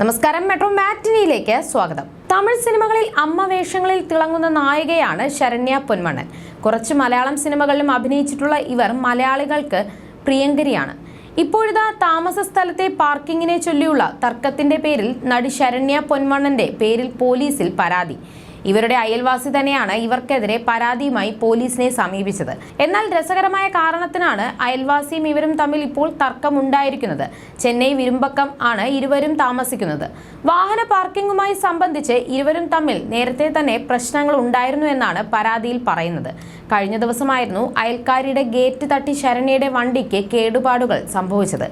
നമസ്കാരം. മെട്രോ മാറ്റിനിയിലേക്ക് സ്വാഗതം. തമിഴ് സിനിമകളിൽ അമ്മ വേഷങ്ങളിൽ തിളങ്ങുന്ന നായികയാണ് ശരണ്യ പൊന്മണ്ണൻ കുറച്ച് മലയാളം സിനിമകളിലും അഭിനയിച്ചിട്ടുള്ള ഇവർ മലയാളികൾക്ക് പ്രിയങ്കരിയാണ്. ഇപ്പോഴിതാ താമസ സ്ഥലത്തെ പാർക്കിങ്ങിനെ ചൊല്ലിയുള്ള തർക്കത്തിന്റെ പേരിൽ നടി ശരണ്യ പൊന്മണ്ണന്റെ പേരിൽ പോലീസിൽ പരാതി. ഇവരുടെ അയൽവാസി തന്നെയാണ് ഇവർക്കെതിരെ പരാതിയുമായി പോലീസിനെ സമീപിച്ചത്. എന്നാൽ രസകരമായ കാരണത്തിനാണ് അയൽവാസിയും ഇവരും തമ്മിൽ ഇപ്പോൾ തർക്കമുണ്ടായിരിക്കുന്നത്. ചെന്നൈ വിരുമ്പക്കം ആണ് ഇരുവരും താമസിക്കുന്നത്. വാഹന പാർക്കിങ്ങുമായി സംബന്ധിച്ച് ഇരുവരും തമ്മിൽ നേരത്തെ തന്നെ പ്രശ്നങ്ങൾ ഉണ്ടായിരുന്നു എന്നാണ് പരാതിയിൽ പറയുന്നത്. കഴിഞ്ഞ ദിവസമായിരുന്നു അയൽക്കാരിയുടെ ഗേറ്റ് തട്ടി ശരണ്യയുടെ വണ്ടിക്ക് കേടുപാടുകൾ സംഭവിച്ചത്.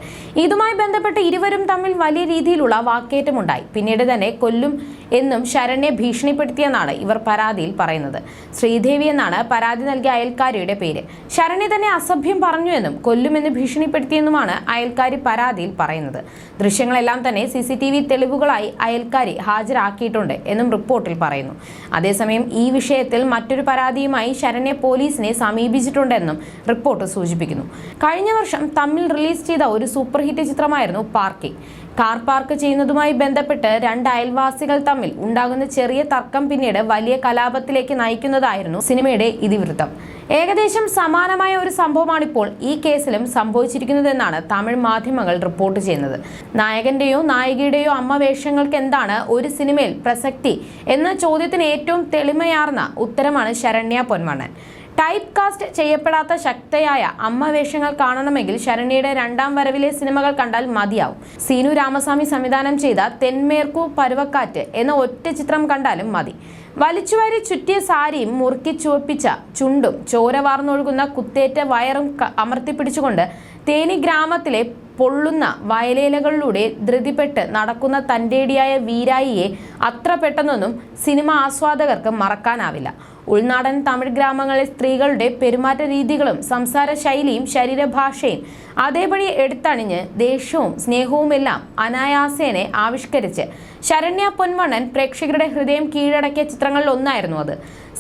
ഇതുമായി ബന്ധപ്പെട്ട് ഇരുവരും തമ്മിൽ വലിയ രീതിയിലുള്ള വാക്കേറ്റമുണ്ടായി. പിന്നീട് തന്നെ കൊല്ലും എന്നും ശരണ്യെ ഭീഷണിപ്പെടുത്തിയെന്നാണ് ഇവർ പരാതിയിൽ പറയുന്നത്. ശ്രീദേവി എന്നാണ് പരാതി നൽകിയ അയൽക്കാരിയുടെ പേര്. ശരണി തന്നെ അസഭ്യം പറഞ്ഞുവെന്നും കൊല്ലുമെന്ന് ഭീഷണിപ്പെടുത്തിയെന്നുമാണ് അയൽക്കാരി പരാതിയിൽ പറയുന്നത്. ദൃശ്യങ്ങളെല്ലാം തന്നെ സി സി ടി വി തെളിവുകളായി അയൽക്കാരി ഹാജരാക്കിയിട്ടുണ്ട് എന്നും റിപ്പോർട്ടിൽ പറയുന്നു. അതേസമയം ഈ വിഷയത്തിൽ മറ്റൊരു പരാതിയുമായി ശരണ്യ പോലീസിനെ സമീപിച്ചിട്ടുണ്ടെന്നും റിപ്പോർട്ട് സൂചിപ്പിക്കുന്നു. കഴിഞ്ഞ വർഷം തമ്മിൽ റിലീസ് ചെയ്ത ഒരു സൂപ്പർ ഹിറ്റ് ചിത്രമായിരുന്നു പാർക്കിംഗ്. കാർ പാർക്ക് ചെയ്യുന്നതുമായി ബന്ധപ്പെട്ട് രണ്ട് അയൽവാസികൾ തമ്മിൽ ഉണ്ടാകുന്ന ചെറിയ തർക്കം പിന്നീട് വലിയ കലാപത്തിലേക്ക് നയിക്കുന്നതായിരുന്നു സിനിമയുടെ ഇതിവൃത്തം. ഏകദേശം സമാനമായ ഒരു സംഭവമാണിപ്പോൾ ഈ കേസിലും സംഭവിച്ചിരിക്കുന്നതെന്നാണ് തമിഴ് മാധ്യമങ്ങൾ റിപ്പോർട്ട് ചെയ്യുന്നത്. നായകന്റെയോ നായികയുടെയോ അമ്മ വേഷങ്ങൾക്ക് എന്താണ് ഒരു സിനിമയിൽ പ്രസക്തി എന്ന ചോദ്യത്തിന് ഏറ്റവും തെളിമയാർന്ന ഉത്തരമാണ് ശരണ്യ പൊന്മണ്ണൻ ടൈപ്പ് കാസ്റ്റ് ചെയ്യപ്പെടാത്ത ശക്തയായ അമ്മ വേഷങ്ങൾ കാണണമെങ്കിൽ ശരണ്യയുടെ രണ്ടാം വരവിലെ സിനിമകൾ കണ്ടാൽ മതിയാവും. സീനു രാമസ്വാമി സംവിധാനം ചെയ്ത തെന്മേർക്കു പരുവക്കാറ്റ് എന്ന ഒറ്റ ചിത്രം കണ്ടാലും മതി. വലിച്ചുവാരി ചുറ്റിയ സാരിയും മുറുക്കി ചുവപ്പിച്ച ചുണ്ടും ചോരവാർന്നൊഴുകുന്ന കുത്തേറ്റ വയറും അമർത്തിപ്പിടിച്ചുകൊണ്ട് തേനി ഗ്രാമത്തിലെ പൊള്ളുന്ന വയലേലകളിലൂടെ ധൃതിപ്പെട്ട് നടക്കുന്ന തന്റെടിയായ വീരായിയെ അത്ര പെട്ടെന്നൊന്നും സിനിമ ആസ്വാദകർക്ക് മറക്കാനാവില്ല. ഉൾനാടൻ തമിഴ് ഗ്രാമങ്ങളിൽ സ്ത്രീകളുടെ പെരുമാറ്റ രീതികളും സംസാര ശൈലിയും ശരീരഭാഷയും അതേപടി എടുത്തണിഞ്ഞ് ദേഷ്യവും സ്നേഹവുമെല്ലാം അനായാസേനെ ആവിഷ്കരിച്ച് ശരണ്യ പൊന്മണ്ണൻ പ്രേക്ഷകരുടെ ഹൃദയം കീഴടക്കിയ ചിത്രങ്ങളിൽ ഒന്നായിരുന്നു അത്.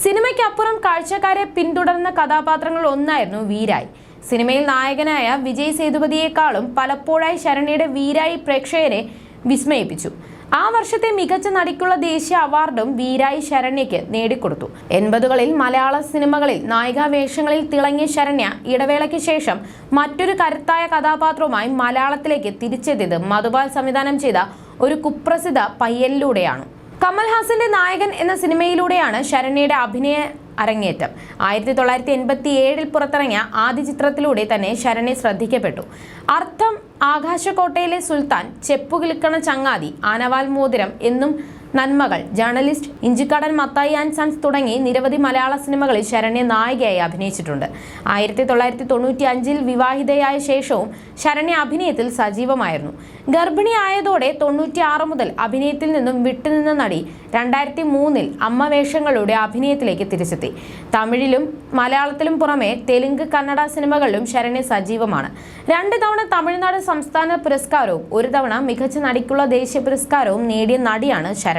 സിനിമയ്ക്കപ്പുറം കാഴ്ചക്കാരെ പിന്തുടർന്ന കഥാപാത്രങ്ങളിൽ ഒന്നായിരുന്നു വീരായി. സിനിമയിൽ നായകനായ വിജയ് സേതുപതിയേക്കാളും പലപ്പോഴായി ശരണ്യയുടെ വീരായി പ്രേക്ഷകരെ വിസ്മയിപ്പിച്ചു. ആ വർഷത്തെ മികച്ച നടിക്കുള്ള ദേശീയ അവാർഡും വീരായി ശരണ്യയ്ക്ക് നേടിക്കൊടുത്തു. എൺപതുകളിൽ മലയാള സിനിമകളിൽ നായികാ വേഷങ്ങളിൽ തിളങ്ങിയ ശരണ്യ ഇടവേളയ്ക്ക് ശേഷം മറ്റൊരു കരുത്തായ കഥാപാത്രവുമായി മലയാളത്തിലേക്ക് തിരിച്ചെത്തിയത് മധുപാൽ സംവിധാനം ചെയ്ത ഒരു കുപ്രസിദ്ധ പയ്യലിലൂടെയാണ്. കമൽഹാസന്റെ നായകൻ എന്ന സിനിമയിലൂടെയാണ് ശരണ്യയുടെ അഭിനയ അരങ്ങേറ്റം. ആയിരത്തി തൊള്ളായിരത്തി എൺപത്തി ഏഴിൽ പുറത്തിറങ്ങിയ ആദ്യ ചിത്രത്തിലൂടെ തന്നെ ശരണെ ശ്രദ്ധിക്കപ്പെട്ടു. അർത്ഥം ആകാശക്കോട്ടയിലെ സുൽത്താൻ ചെപ്പുകിളിക്കണ ചങ്ങാതി ആനവാൽ മോതിരം എന്നും നന്മകൾ. Journalist Inchikkadan Mathai and sons തുടങ്ങി നിരവധി മലയാള സിനിമകളിൽ ശരണ്യ നായികയായി അഭിനയിച്ചിട്ടുണ്ട്. ആയിരത്തി തൊള്ളായിരത്തി തൊണ്ണൂറ്റി അഞ്ചിൽ വിവാഹിതയായ ശേഷവും ശരണ്യ അഭിനയത്തിൽ സജീവമായിരുന്നു. ഗർഭിണിയായതോടെ തൊണ്ണൂറ്റി ആറ് മുതൽ അഭിനയത്തിൽ നിന്നും വിട്ടുനിന്ന നടി രണ്ടായിരത്തി മൂന്നിൽ അമ്മ വേഷങ്ങളുടെ അഭിനയത്തിലേക്ക് തിരിച്ചെത്തി. തമിഴിലും മലയാളത്തിലും പുറമെ തെലുങ്ക് കന്നഡ സിനിമകളിലും ശരണ്യ സജീവമാണ്. രണ്ട് തവണ തമിഴ്നാട് സംസ്ഥാന പുരസ്കാരവും ഒരു തവണ മികച്ച നടിക്കുള്ള ദേശീയ പുരസ്കാരവും നേടിയ നടിയാണ് ശരണ്യ.